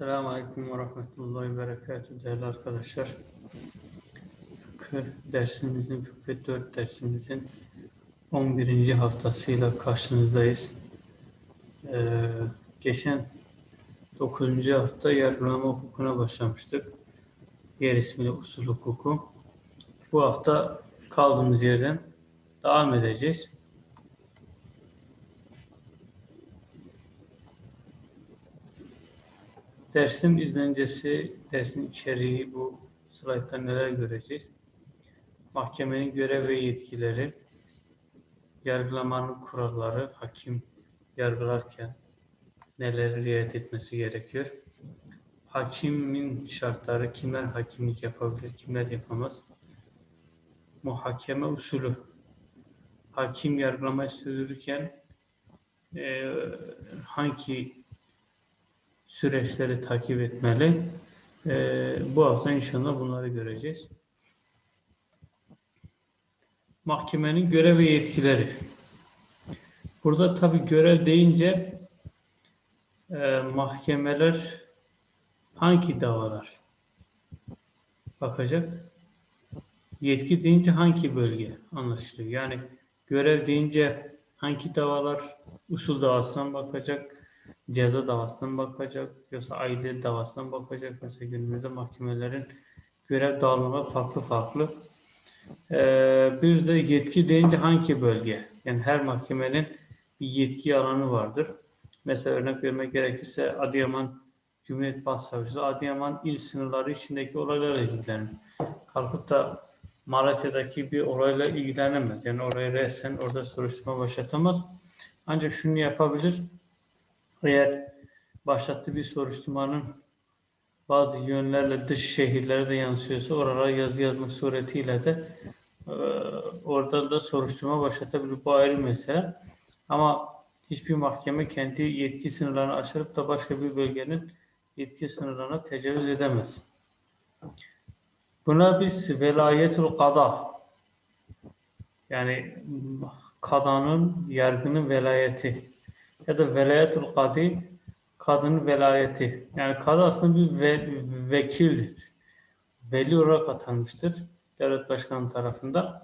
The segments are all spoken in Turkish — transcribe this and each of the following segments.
Selamun Aleyküm ve Rahmetullahi ve değerli arkadaşlar. Fıkıh dersimizin, Fıkıh 4 dersimizin 11. haftasıyla karşınızdayız. Ee, geçen 9. hafta yargılama hukukuna başlamıştık. Yer ismiyle usul hukuku. Bu hafta kaldığımız yerden devam edeceğiz. Dersin izlencesi, dersin içeriği bu slaytta neler göreceğiz? Mahkemenin görev ve yetkileri, yargılamanın kuralları, hakim yargılarken neler riayet etmesi gerekiyor? Hakimin şartları, kimler hakimlik yapabilir, kimler yapamaz? Muhakeme usulü, hakim yargılamayı sürdürürken e, hangi süreçleri takip etmeli. Ee, bu hafta inşallah bunları göreceğiz. Mahkemenin görev ve yetkileri. Burada tabi görev deyince e, mahkemeler hangi davalar bakacak? Yetki deyince hangi bölge anlaşılıyor? Yani görev deyince hangi davalar usul davasından bakacak? Ceza davasından bakacak, yoksa aile davasından bakacak. Mesela günümüzde mahkemelerin görev dağılımı farklı farklı. Ee, bir de yetki deyince hangi bölge? Yani her mahkemenin bir yetki alanı vardır. Mesela örnek vermek gerekirse Adıyaman Cumhuriyet Başsavcısı Adıyaman il sınırları içindeki olaylarla ilgilenir. Kalkıp da Malatya'daki bir olayla ilgilenemez. Yani oraya resen orada soruşturma başlatamaz. Ancak şunu yapabilir eğer başlattığı bir soruşturmanın bazı yönlerle dış şehirlere de yansıyorsa oralara yazı yazmak suretiyle de e, oradan da soruşturma başlatabilir. Bu ayrı mesele. Ama hiçbir mahkeme kendi yetki sınırlarını aşırıp da başka bir bölgenin yetki sınırlarına tecavüz edemez. Buna biz velayetul kada yani kadanın, yargının velayeti ya da velayetul kadi kadının velayeti. Yani kadı aslında bir ve, vekildir. Veli olarak atanmıştır devlet başkanı tarafından.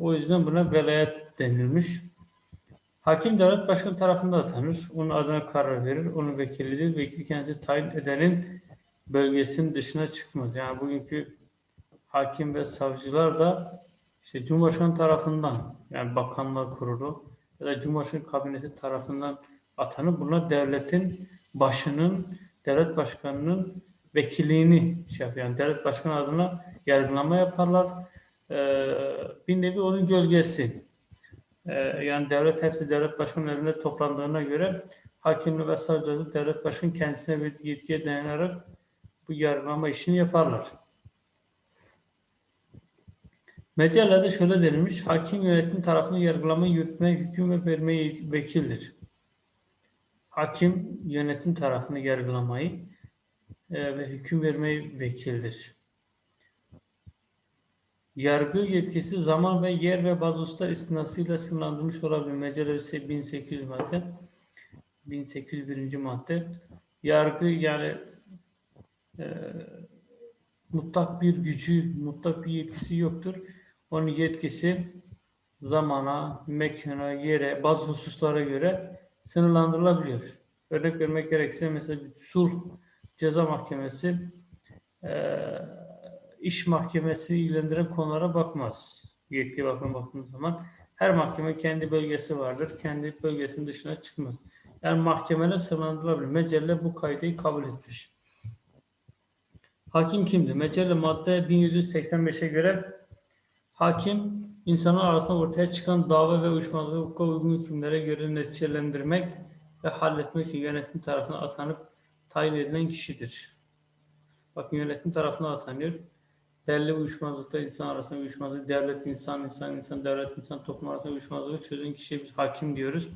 O yüzden buna velayet denilmiş. Hakim devlet başkanı tarafından atanır. Onun adına karar verir. Onun vekilidir. Vekil kendisi tayin edenin bölgesinin dışına çıkmaz. Yani bugünkü hakim ve savcılar da işte Cumhurbaşkanı tarafından yani Bakanlar Kurulu ya da Cumhurbaşkanı kabineti tarafından atanıp buna devletin başının, devlet başkanının vekilliğini şey yapıyor. Yani devlet başkanı adına yargılama yaparlar. Ee, bir nevi onun gölgesi. Ee, yani devlet hepsi devlet başkanının elinde toplandığına göre hakimli ve savcılığı devlet başkanı kendisine bir yetkiye dayanarak bu yargılama işini yaparlar. Mecellede şöyle denilmiş, hakim yönetim tarafını yargılamayı yürütmeye, hüküm ve vermeye vekildir. Hakim yönetim tarafını yargılamayı e, ve hüküm vermeyi vekildir. Yargı yetkisi zaman ve yer ve bazı usta istinasıyla sınırlandırmış olabilir. Mecelle 1800 madde 1801. madde yargı yani e, mutlak bir gücü, mutlak bir yetkisi yoktur. Onun yetkisi zamana, mekana, yere, bazı hususlara göre sınırlandırılabiliyor. Örnek vermek gerekirse mesela sulh ceza mahkemesi e, iş mahkemesi ilgilendiren konulara bakmaz. Yetki bakımına baktığımız zaman her mahkeme kendi bölgesi vardır. Kendi bölgesinin dışına çıkmaz. Yani mahkemeler sınırlandırılabilir. Mecelle bu kaydı kabul etmiş. Hakim kimdi? Mecelle madde 1785'e göre hakim insanlar arasında ortaya çıkan dava ve uyuşmazlığı hukuka uygun hükümlere göre neticelendirmek ve halletmek için yönetim tarafından atanıp tayin edilen kişidir. Bakın yönetim tarafından atanıyor. Belli uyuşmazlıkta insan arasında uyuşmazlık, devlet insan, insan, insan, devlet insan, toplum arasında uyuşmazlığı çözen kişiye biz hakim diyoruz.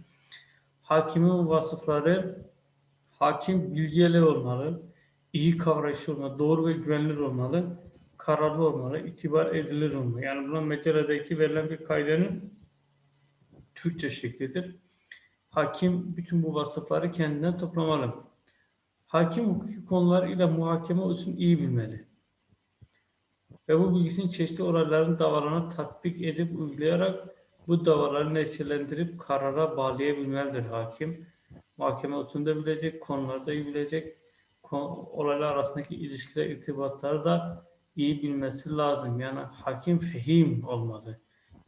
Hakimin vasıfları hakim bilgili olmalı, iyi kavrayışlı olmalı, doğru ve güvenilir olmalı, kararlı olmalı, itibar edilir olmalı. Yani buna meceledeki verilen bir kaydenin Türkçe şeklidir. Hakim bütün bu vasıfları kendinden toplamalı. Hakim hukuki konular ile muhakeme usulünü iyi bilmeli. Ve bu bilgisini çeşitli olayların davalarına tatbik edip uygulayarak bu davaları neticelendirip karara bağlayabilmelidir hakim. Muhakeme usulünü de bilecek, konuları da iyi bilecek, olaylar arasındaki ilişkiler, irtibatları da iyi bilmesi lazım. Yani hakim fehim olmalı.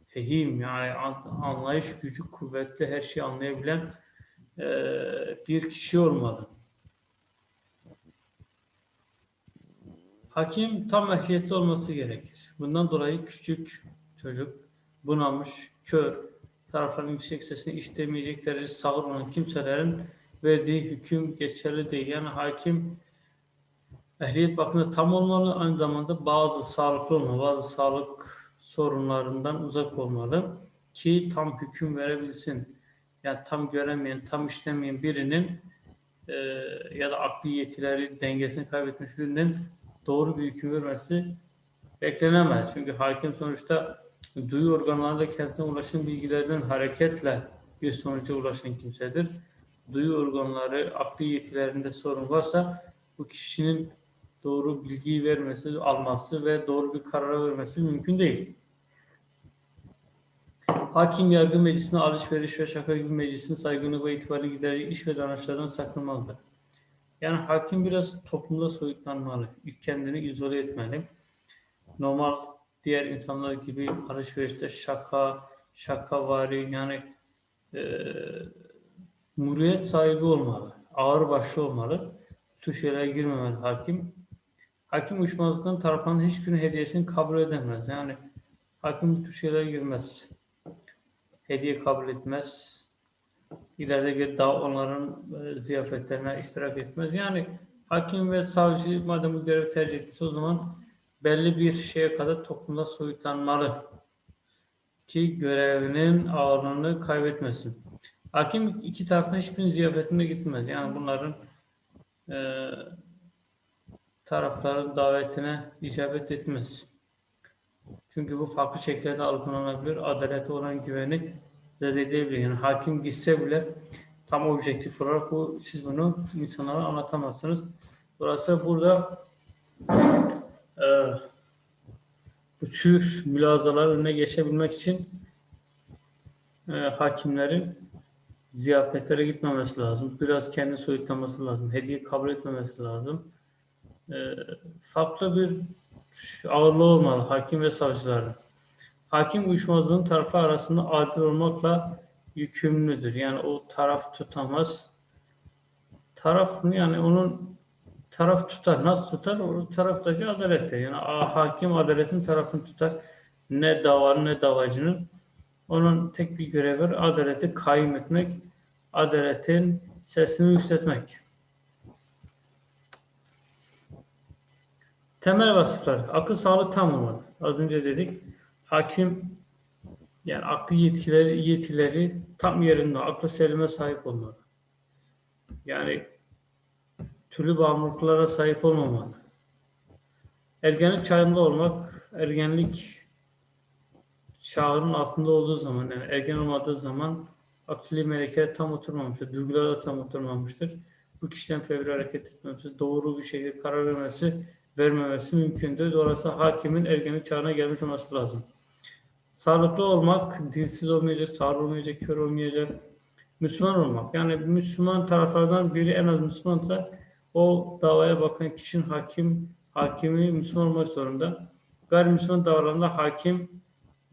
Fehim yani an- anlayış gücü kuvvetli, her şeyi anlayabilen eee, bir kişi olmalı. Hakim tam ehliyetli olması gerekir. Bundan dolayı küçük çocuk, bunamış, kör, tarafların yüksek sesini istemeyecek derece sağır olan kimselerin verdiği hüküm geçerli değil. Yani hakim ehliyet bakımında tam olmalı, aynı zamanda bazı sağlıklı olmalı, bazı sağlık sorunlarından uzak olmalı ki tam hüküm verebilsin. Yani tam göremeyen, tam işlemeyen birinin e, ya da akli yetileri dengesini kaybetmiş birinin doğru bir hüküm vermesi beklenemez. Çünkü hakim sonuçta duyu organlarıyla kendine ulaşan bilgilerden hareketle bir sonuca ulaşan kimsedir. Duyu organları, akli yetilerinde sorun varsa bu kişinin doğru bilgiyi vermesi, alması ve doğru bir karar vermesi mümkün değil. Hakim yargı meclisine alışveriş ve şaka gibi meclisin saygını ve itibarını giderek iş ve davranışlardan sakınmalıdır. Yani hakim biraz toplumda soyutlanmalı, kendini izole etmeli. Normal diğer insanlar gibi alışverişte şaka, şakavari yani e, muriyet sahibi olmalı, ağır başlı olmalı. Bu şeylere girmemeli hakim. Hakim uyuşmazlıktan tarafların hiçbirinin hediyesini kabul edemez. Yani hakim bu tür şeylere girmez. Hediye kabul etmez. İleride daha onların e, ziyafetlerine iştirak etmez. Yani hakim ve savcı madem bu görevi tercih etmiş o zaman belli bir şeye kadar toplumda soyutlanmalı ki görevinin ağırlığını kaybetmesin. Hakim iki tarafın hiçbirinin ziyafetine gitmez. Yani bunların e, tarafların davetine icabet etmez. Çünkü bu farklı şekillerde algılanabilir. Adalete olan güveni zededebilir. Yani hakim gitse bile tam objektif olarak bu, siz bunu insanlara anlatamazsınız. Dolayısıyla burada e, bu tür mülazalar önüne geçebilmek için e, hakimlerin ziyafetlere gitmemesi lazım. Biraz kendi soyutlaması lazım. Hediye kabul etmemesi lazım. E, farklı bir ağırlığı olmalı hakim ve savcıların. Hakim uyuşmazlığın tarafı arasında adil olmakla yükümlüdür. Yani o taraf tutamaz. Taraf yani onun taraf tutar. Nasıl tutar? O taraftaki adalette. Yani hakim adaletin tarafını tutar. Ne davanın ne davacının. Onun tek bir görevi var. Adaleti kayyum etmek. Adaletin sesini yükseltmek. Temel vasıflar. Akıl sağlığı tam olmalı. Az önce dedik. Hakim yani aklı yetkileri, yetileri tam yerinde, aklı selime sahip olmalı. Yani türlü bağımlılıklara sahip olmamalı. Ergenlik çağında olmak, ergenlik çağının altında olduğu zaman, yani ergen olmadığı zaman akli melekeler tam oturmamıştır, duygular da tam oturmamıştır. Bu kişiden fevri hareket etmemesi, doğru bir şekilde karar vermesi, vermemesi mümkündür. Dolayısıyla hakimin ergenlik çağına gelmiş olması lazım. Sağlıklı olmak, dilsiz olmayacak, sağır olmayacak, kör olmayacak, Müslüman olmak. Yani Müslüman taraflardan biri en az Müslümansa o davaya bakan kişinin hakim, hakimi Müslüman olmak zorunda. Gayrimüslim davranında hakim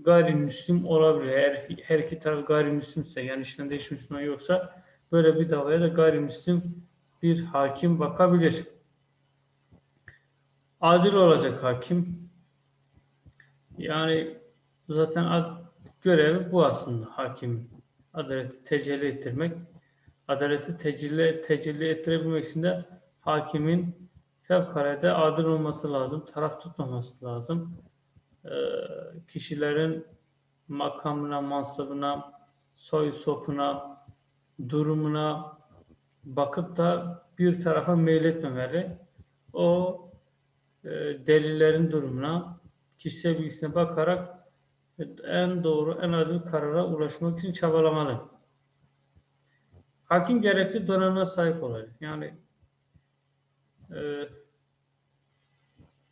gayrimüslim olabilir. Eğer her iki taraf gayrimüslimse yani içinde hiç Müslüman yoksa böyle bir davaya da gayrimüslim bir hakim bakabilir. Adil olacak hakim. Yani zaten ad, görevi bu aslında hakim. Adaleti tecelli ettirmek. Adaleti tecelli, tecelli ettirebilmek için de hakimin fevkalade adil olması lazım. Taraf tutmaması lazım. Ee, kişilerin makamına, mansabına, soy sopuna, durumuna bakıp da bir tarafa meyletmemeli. O delillerin durumuna, kişisel bilgisine bakarak en doğru, en adil karara ulaşmak için çabalamalı. Hakim gerekli donanıma sahip olacak. Yani e,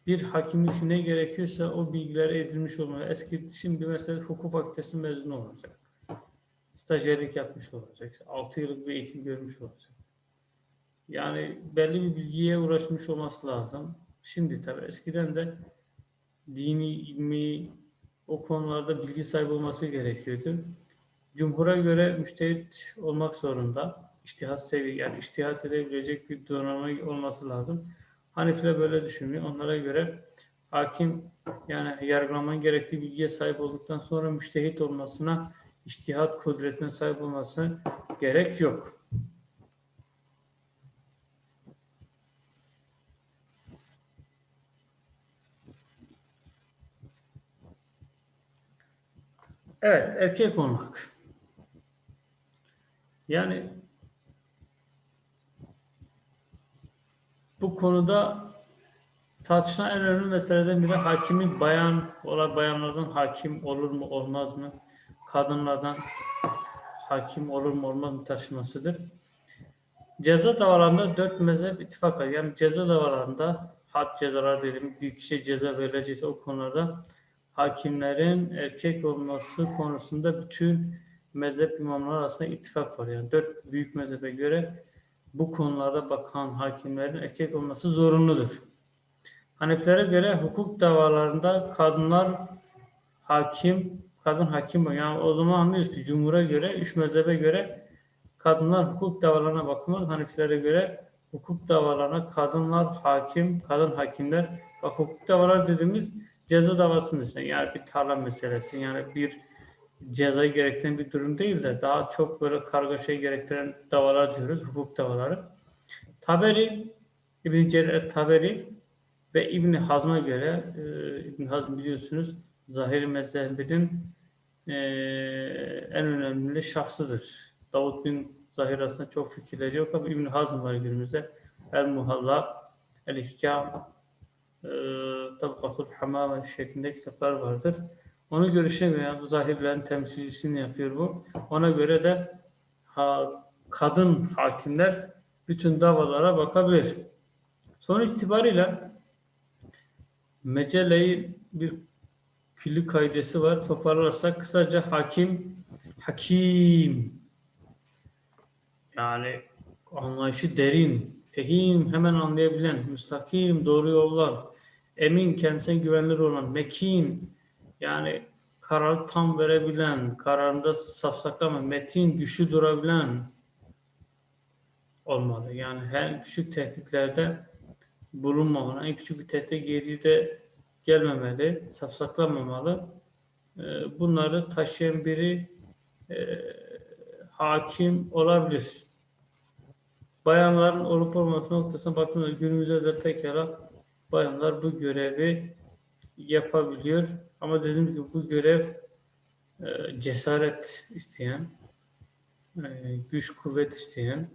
bir hakim için ne gerekiyorsa o bilgileri edinmiş olmalı. Eski şimdi mesela hukuk fakültesi mezunu olacak. Stajyerlik yapmış olacak. 6 yıllık bir eğitim görmüş olacak. Yani belli bir bilgiye uğraşmış olması lazım. Şimdi tabii eskiden de dini, ilmi o konularda bilgi sahibi olması gerekiyordu. Cumhur'a göre müştehit olmak zorunda. İçtihat seviye yani içtihat edebilecek bir donanma olması lazım. Hanefiler böyle düşünmüyor. Onlara göre hakim yani yargılaman gerektiği bilgiye sahip olduktan sonra müştehit olmasına, içtihat kudretine sahip olmasına gerek yok. Evet, erkek olmak. Yani bu konuda tartışılan en önemli meselelerden biri hakimin bayan olan bayanlardan hakim olur mu olmaz mı? Kadınlardan hakim olur mu olmaz mı taşımasıdır. Ceza davalarında dört mezhep ittifak var. Yani ceza davalarında had cezalar dedim, büyük kişiye ceza verilecekse o konularda hakimlerin erkek olması konusunda bütün mezhep imamları arasında ittifak var. Yani dört büyük mezhebe göre bu konularda bakan hakimlerin erkek olması zorunludur. Hanefilere göre hukuk davalarında kadınlar hakim, kadın hakim yani o zaman anlıyoruz ki cumhura göre, üç mezhebe göre kadınlar hukuk davalarına bakmaz. Hanefilere göre hukuk davalarına kadınlar hakim, kadın hakimler. Bak hukuk davalar dediğimiz ceza davasının içinde yani bir tarla meselesi yani bir cezayı gerektiren bir durum değil de daha çok böyle kargaşayı gerektiren davalar diyoruz, hukuk davaları. Taberi, İbn-i Cerir Taberi ve İbn Hazm'a göre, e, İbn Hazm biliyorsunuz zahiri mezhebinin e, en önemli şahsıdır. Davut bin Zahir aslında çok fikirleri yok ama İbn Hazm var günümüzde. El Muhalla, El Hikam, e, Tabakatul Hamama şeklinde kitaplar vardır. Onu görüşe veya zahirlerin temsilcisini yapıyor bu. Ona göre de ha, kadın hakimler bütün davalara bakabilir. Sonuç itibariyle Mecele'yi bir külli kaidesi var. Toparlarsak kısaca hakim, hakim yani anlayışı derin, fehim, hemen anlayabilen, müstakim, doğru yollar, emin, kendisine güvenilir olan, mekin, yani karar tam verebilen, kararında safsaklama, metin, güçlü durabilen olmalı. Yani her küçük tehditlerde bulunmamalı. En küçük bir tehdit geride gelmemeli, safsaklamamalı. Ee, bunları taşıyan biri e, hakim olabilir. Bayanların olup olmaması noktasına baktığımızda günümüzde de pekala bayanlar bu görevi yapabiliyor. Ama dediğim gibi bu görev e, cesaret isteyen, e, güç kuvvet isteyen,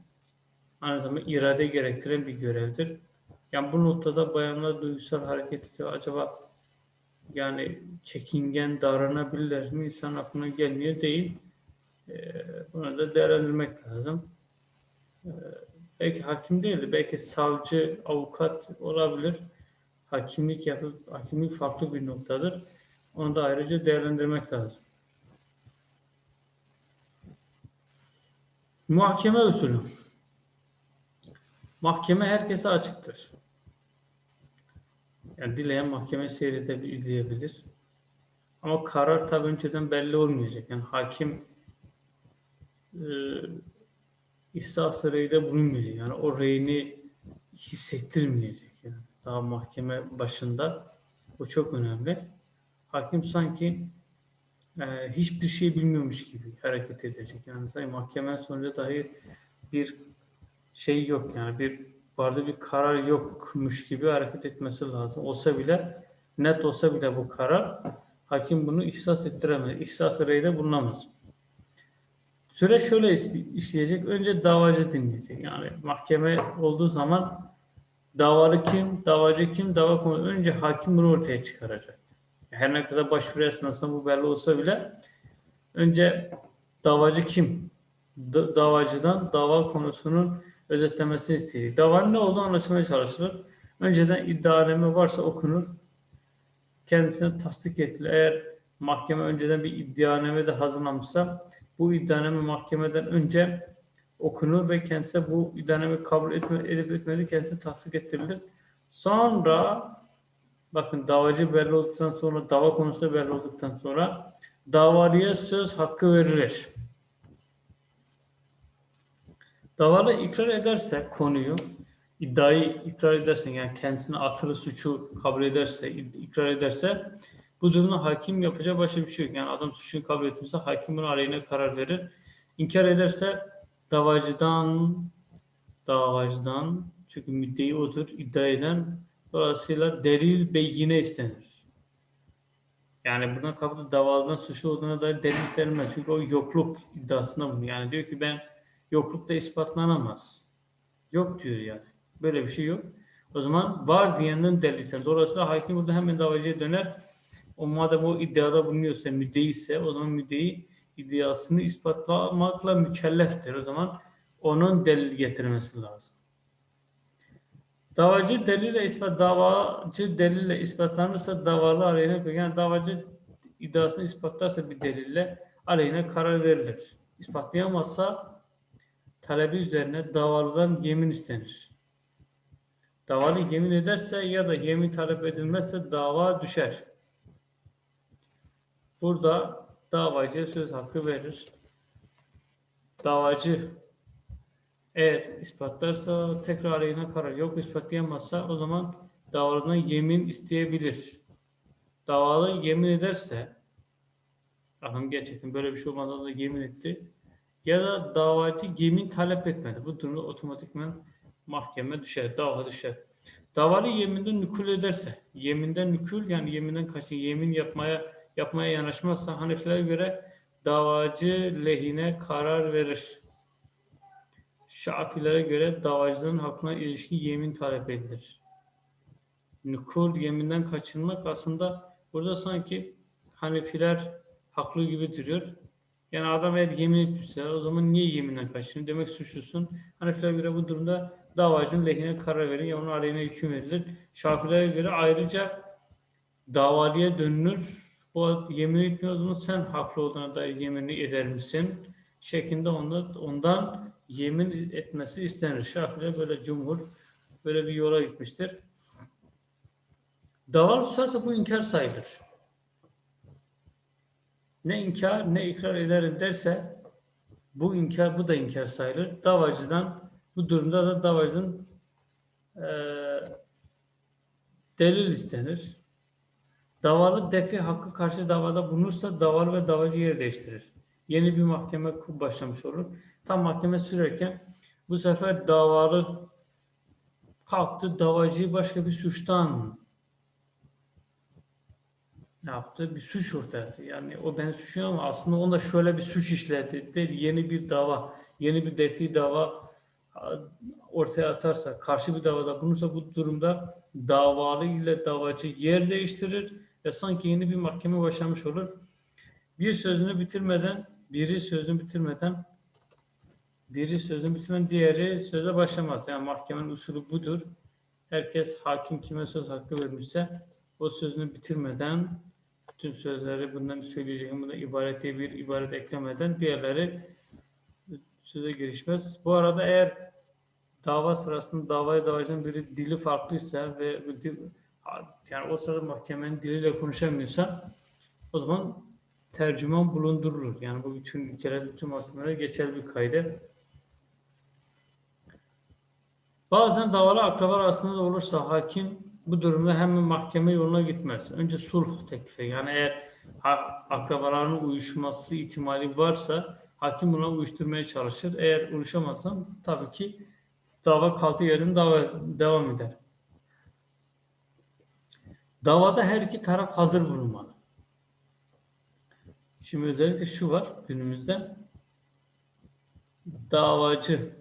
aynı zamanda irade gerektiren bir görevdir. Yani bu noktada bayanlar duygusal hareket ediyor. Acaba yani çekingen davranabilirler mi? İnsan aklına gelmiyor değil. E, bunu da değerlendirmek lazım. E, belki hakim değildi, belki savcı, avukat olabilir hakimlik yapıp hakimlik farklı bir noktadır. Onu da ayrıca değerlendirmek lazım. Muhakeme usulü. Mahkeme herkese açıktır. Yani dileyen mahkeme seyredebilir, izleyebilir. Ama karar tabi önceden belli olmayacak. Yani hakim e, ihsas reyde bulunmayacak. Yani o reyini hissettirmeyecek daha mahkeme başında. Bu çok önemli. Hakim sanki e, hiçbir şey bilmiyormuş gibi hareket edecek. Yani sanki mahkeme sonucu dahi bir şey yok yani bir vardı bir karar yokmuş gibi hareket etmesi lazım. Olsa bile net olsa bile bu karar hakim bunu ihsas ettiremez. İhsas reyde bulunamaz. Süre şöyle işleyecek. Önce davacı dinleyecek. Yani mahkeme olduğu zaman davalı kim, davacı kim, dava konusu önce hakim bunu ortaya çıkaracak. Her ne kadar başvuru esnasında bu belli olsa bile önce davacı kim? Da, davacıdan dava konusunun özetlemesini istedik. Davanın ne olduğu anlaşılmaya çalışılır. Önceden iddianame varsa okunur. Kendisine tasdik edilir. Eğer mahkeme önceden bir iddianame de hazırlamışsa bu iddianame mahkemeden önce okunur ve kendisine bu iddianame kabul etme, edip etmediği kendisine tasdik ettirilir. Sonra bakın davacı belli olduktan sonra dava konusu belli olduktan sonra davalıya söz hakkı verilir. Davalı ikrar ederse konuyu, iddiayı ikrar ederse yani kendisine atılı suçu kabul ederse, ikrar ederse bu durumda hakim yapacağı başka bir şey yok. Yani adam suçunu kabul etmişse hakim bunun aleyhine karar verir. İnkar ederse davacıdan davacıdan çünkü müddei odur iddia eden dolayısıyla delil beyine istenir. Yani buna kapıda davalıdan suçlu olduğuna dair delil istenmez. Çünkü o yokluk iddiasında bunu. Yani diyor ki ben yoklukta ispatlanamaz. Yok diyor yani. Böyle bir şey yok. O zaman var diyenden delil istenir. Dolayısıyla hakim burada hemen davacıya döner. O madem o iddiada bulunuyorsa, müddei ise o zaman müddei iddiasını ispatlamakla mükelleftir. O zaman onun delil getirmesi lazım. Davacı delille ispat davacı delille ispatlanırsa davalı aleyhine yani davacı iddiasını ispatlarsa bir delille aleyhine karar verilir. İspatlayamazsa talebi üzerine davalıdan yemin istenir. Davalı yemin ederse ya da yemin talep edilmezse dava düşer. Burada davacıya söz hakkı verir. Davacı eğer ispatlarsa tekrar aleyhine karar yok ispatlayamazsa o zaman davalıdan yemin isteyebilir. Davalı yemin ederse adam gerçekten böyle bir şey olmadan da yemin etti ya da davacı yemin talep etmedi. Bu durumda otomatikman mahkeme düşer, dava düşer. Davalı yeminden nükul ederse, yeminden nükul yani yeminden kaçın, yemin yapmaya yapmaya yanaşmazsa Hanefilere göre davacı lehine karar verir. Şafilere göre davacının hakkına ilişkin yemin talep edilir. Nukul yeminden kaçınmak aslında burada sanki Hanefiler haklı gibi duruyor. Yani adam eğer yemin etmişse o zaman niye yeminden kaçtın? Demek suçlusun. Hanefilere göre bu durumda davacının lehine karar verir ya onun aleyhine hüküm verilir. Şafilere göre ayrıca davalıya dönülür. O yemin etmiyor o zaman sen haklı olduğuna dair yeminini eder misin? Şeklinde ondan, ondan yemin etmesi istenir. Şafii'de böyle cumhur böyle bir yola gitmiştir. Davalı tutarsa bu inkar sayılır. Ne inkar ne ikrar ederim derse bu inkar bu da inkar sayılır. Davacıdan bu durumda da davacının eee delil istenir. Davalı defi hakkı karşı davada bulunursa davalı ve davacı yer değiştirir. Yeni bir mahkeme başlamış olur. Tam mahkeme sürerken bu sefer davalı kalktı davacıyı başka bir suçtan ne yaptı? Bir suç ortaya attı. Yani o ben suçluyorum ama aslında onda şöyle bir suç işledi. Değil, yeni bir dava, yeni bir defi dava ortaya atarsa, karşı bir davada bulunursa bu durumda davalı ile davacı yer değiştirir ve sanki yeni bir mahkeme başlamış olur. Bir sözünü bitirmeden, biri sözünü bitirmeden, biri sözünü bitirmeden diğeri söze başlamaz. Yani mahkemenin usulü budur. Herkes hakim kime söz hakkı vermişse o sözünü bitirmeden bütün sözleri bundan söyleyeceğim buna ibaret diye bir ibaret eklemeden diğerleri söze girişmez. Bu arada eğer dava sırasında davaya davacının biri dili farklıysa ve yani o sırada mahkemenin diliyle konuşamıyorsa o zaman tercüman bulundurulur. Yani bu bütün ülkelerde, bütün mahkemelere geçerli bir kaydı. Bazen davalı akrabalar arasında da olursa hakim bu durumda hemen mahkeme yoluna gitmez. Önce sulh teklifi. Yani eğer akrabaların uyuşması ihtimali varsa hakim buna uyuşturmaya çalışır. Eğer uyuşamazsa tabii ki dava kaldığı yerden dava, devam eder. Davada her iki taraf hazır bulunmalı. Şimdi özellikle şu var günümüzde. Davacı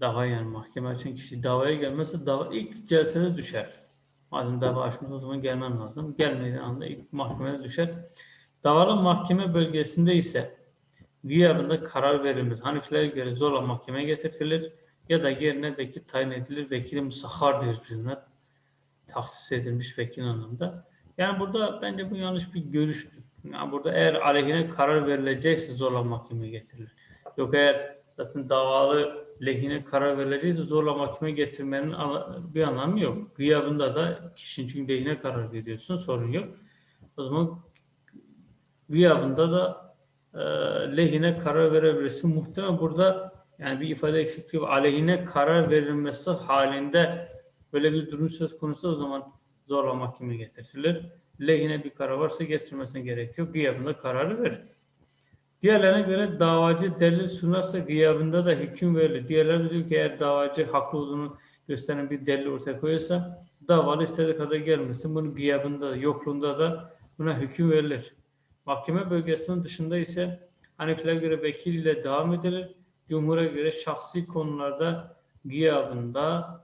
dava yani mahkeme açan kişi davaya gelmezse dava ilk celsede düşer. Madem dava açmış o zaman gelmen lazım. Gelmediği anda ilk mahkemede düşer. Davalı mahkeme bölgesinde ise gıyabında karar verilmez. Hanifilere göre zorla mahkemeye getirtilir ya da yerine vekil tayin edilir. Vekili musahhar diyoruz biz. Tahsis edilmiş vekil anlamında. Yani burada bence bu yanlış bir görüştür. Yani burada eğer aleyhine karar verilecekse zorla mahkemeye getirilir. Yok eğer zaten davalı lehine karar verilecekse zorla mahkemeye getirmenin bir anlamı yok. Gıyabında da kişinin çünkü lehine karar veriyorsun sorun yok. O zaman gıyabında da e, lehine karar verebilirsin. Muhtemelen burada yani bir ifade eksikliği var. Aleyhine karar verilmesi halinde böyle bir durum söz konusu o zaman zorla mahkemeye getirilir. Lehine bir karar varsa getirmesine gerek yok. Gıyabında kararı verir. Diğerlerine göre davacı delil sunarsa gıyabında da hüküm verilir. Diğerleri de diyor ki eğer davacı haklı olduğunu gösteren bir delil ortaya koyarsa davalı istediği kadar gelmesin. Bunun gıyabında da yokluğunda da buna hüküm verilir. Mahkeme bölgesinin dışında ise Hanefilere göre vekil ile devam edilir. Cumhur'a göre şahsi konularda gıyabında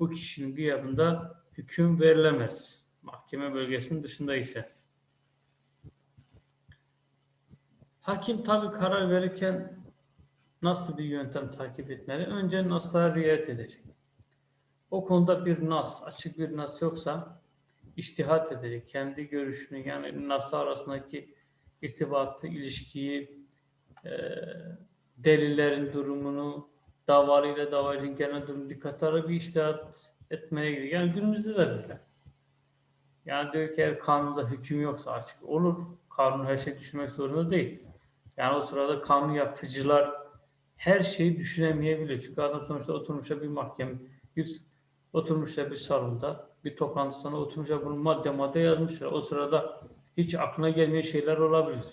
bu kişinin gıyabında hüküm verilemez. Mahkeme bölgesinin dışında ise. Hakim tabi karar verirken nasıl bir yöntem takip etmeli? Önce naslara riayet edecek. O konuda bir nas, açık bir nas yoksa iştihat edecek. Kendi görüşünü yani nasla arasındaki irtibatı, ilişkiyi, e, delillerin durumunu, davalı ile davacının genel durumunu dikkate bir iştihat etmeye gerekiyor. Yani günümüzde de böyle. Yani diyor ki eğer kanunda hüküm yoksa açık olur. Kanun her şeyi düşünmek zorunda değil. Yani o sırada kanun yapıcılar her şeyi düşünemeyebilir. Çünkü adam sonuçta oturmuşa bir mahkeme, bir oturmuşa bir salonda, bir toplantısında oturmuşa bunu madde madde yazmışlar. O sırada hiç aklına gelmeyen şeyler olabilir.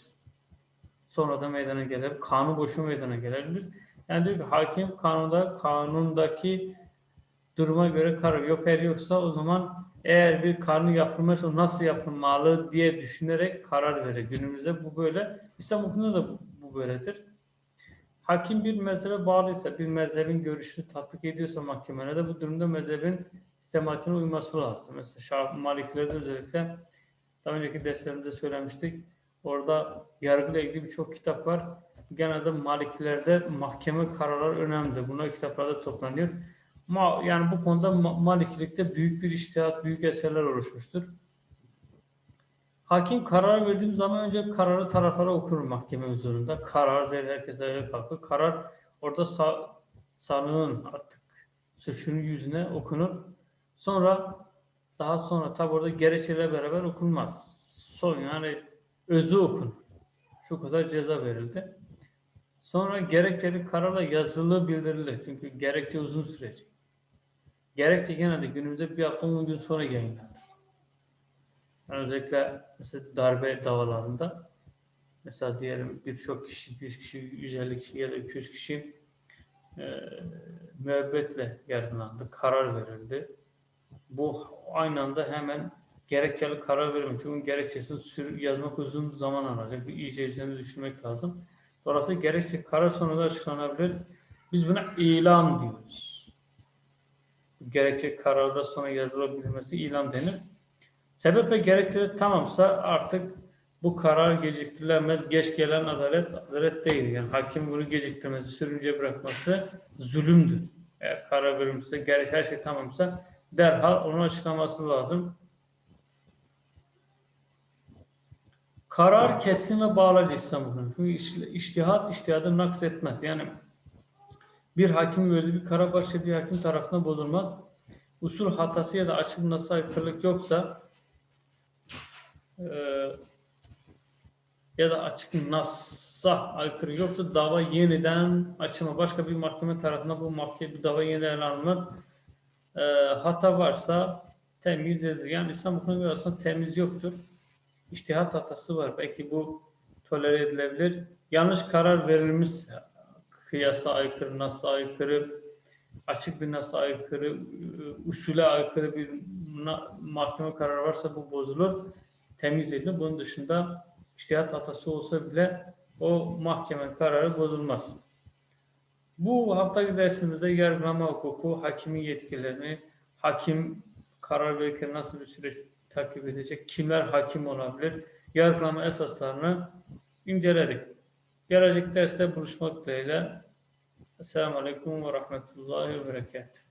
Sonra da meydana gelir. Kanun boşu meydana gelebilir. Yani diyor ki hakim kanunda kanundaki duruma göre karar yok eğer yoksa o zaman eğer bir kanun yapılmışsa nasıl yapılmalı diye düşünerek karar verir. Günümüzde bu böyle. İslam hukukunda da bu- böyledir. Hakim bir mezhebe bağlıysa, bir mezhebin görüşünü tatbik ediyorsa mahkemelerde bu durumda mezhebin sistematine uyması lazım. Mesela Şafii Maliklerde özellikle daha önceki derslerimde söylemiştik. Orada yargıyla ilgili birçok kitap var. Genelde Maliklerde mahkeme kararları önemlidir. Bunlar kitaplarda toplanıyor. Ma, yani bu konuda Ma- Malikilikte büyük bir iştihat, büyük eserler oluşmuştur. Hakim karar verdiğim zaman önce kararı taraflara okur mahkeme huzurunda. Karar der herkes ayağa kalkar. Karar orada sa sanığın artık suçunun yüzüne okunur. Sonra daha sonra tabi orada gerekçeyle beraber okunmaz. Son yani özü okunur. Şu kadar ceza verildi. Sonra gerekçeli kararla yazılı bildirilir. Çünkü gerekçe uzun sürecek. Gerekçe genelde günümüzde bir hafta 10 gün sonra yayınlanır. Yani özellikle mesela darbe davalarında mesela diyelim birçok kişi, 100 kişi, 150 kişi ya da 200 kişi e, müebbetle yargılandı, karar verildi. Bu aynı anda hemen gerekçeli karar verilmiyor. Çünkü gerekçesini sür- yazmak uzun zaman alacak. Bir iyice üzerine düşünmek lazım. Dolayısıyla gerekçe karar sonunda açıklanabilir. Biz buna ilan diyoruz. Gerekçe kararda sonra yazılabilmesi ilan denir. Sebep ve gerekçeleri tamamsa artık bu karar geciktirilemez. Geç gelen adalet adalet değil. Yani hakim bunu geciktirmesi, sürünce bırakması zulümdür. Eğer karar verilmişse, gerek her şey tamamsa derhal onu açıklaması lazım. Karar kesin ve bağlayıcı İslam hukukunun. Çünkü iş- iştihat iştihadı naks etmez. Yani bir hakim verdiği bir karar başka bir hakim tarafından bozulmaz. Usul hatası ya da açık nasıl aykırılık yoksa eee, ya da açık nasa aykırı yoksa dava yeniden açılma. Başka bir mahkeme tarafından bu mahkeme bir dava yeniden alınmaz. Eee, hata varsa temiz edilir. Yani İslam hukukunun göre aslında temiz yoktur. İçtihat hatası var. Belki bu tolere edilebilir. Yanlış karar verilmiş kıyasa aykırı, nasa aykırı, açık bir nasa aykırı, ıı, usule aykırı bir mahkeme kararı varsa bu bozulur, temiz edilir. Bunun dışında içtihat hatası olsa bile o mahkeme kararı bozulmaz. Bu haftaki dersimizde yargılama hukuku, hakimin yetkilerini, hakim karar verirken nasıl bir süreç takip edecek, kimler hakim olabilir, yargılama esaslarını inceledik. Gelecek derste buluşmak dileğiyle. Esselamu Aleyküm ve Rahmetullahi ve Berekatuhu.